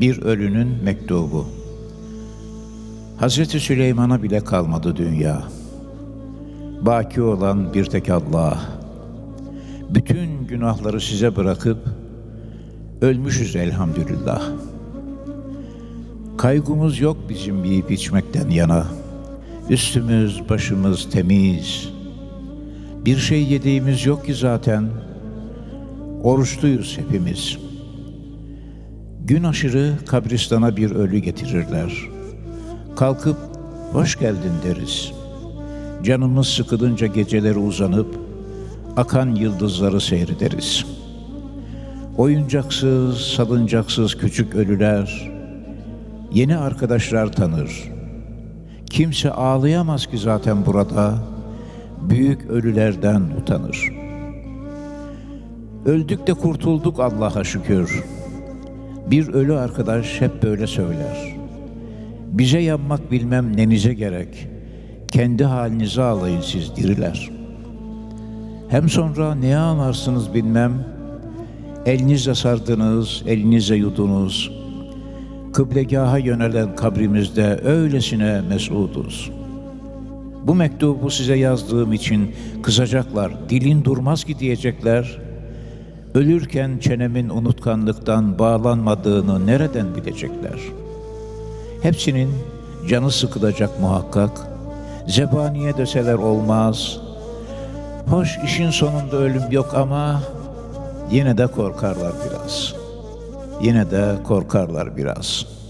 Bir ölünün mektubu. Hazreti Süleyman'a bile kalmadı dünya. Baki olan bir tek Allah. Bütün günahları size bırakıp ölmüşüz elhamdülillah. Kaygımız yok bizim yiyip içmekten yana. Üstümüz, başımız temiz. Bir şey yediğimiz yok ki zaten. Oruçluyuz hepimiz. Gün aşırı kabristana bir ölü getirirler. Kalkıp hoş geldin deriz. Canımız sıkılınca geceleri uzanıp akan yıldızları seyrederiz. Oyuncaksız, salıncaksız küçük ölüler yeni arkadaşlar tanır. Kimse ağlayamaz ki zaten burada. Büyük ölülerden utanır. Öldük de kurtulduk Allah'a şükür. Bir ölü arkadaş hep böyle söyler. Bize yanmak bilmem nenize gerek. Kendi halinize ağlayın siz diriler. Hem sonra neye ağlarsınız bilmem. Elinizle sardınız, elinizle yudunuz. Kıblegaha yönelen kabrimizde öylesine mesuduz. Bu mektubu size yazdığım için kızacaklar, dilin durmaz ki diyecekler. Ölürken çenemin unutkanlıktan bağlanmadığını nereden bilecekler? Hepsinin canı sıkılacak muhakkak. Zebaniye deseler olmaz. Hoş işin sonunda ölüm yok ama yine de korkarlar biraz. Yine de korkarlar biraz.''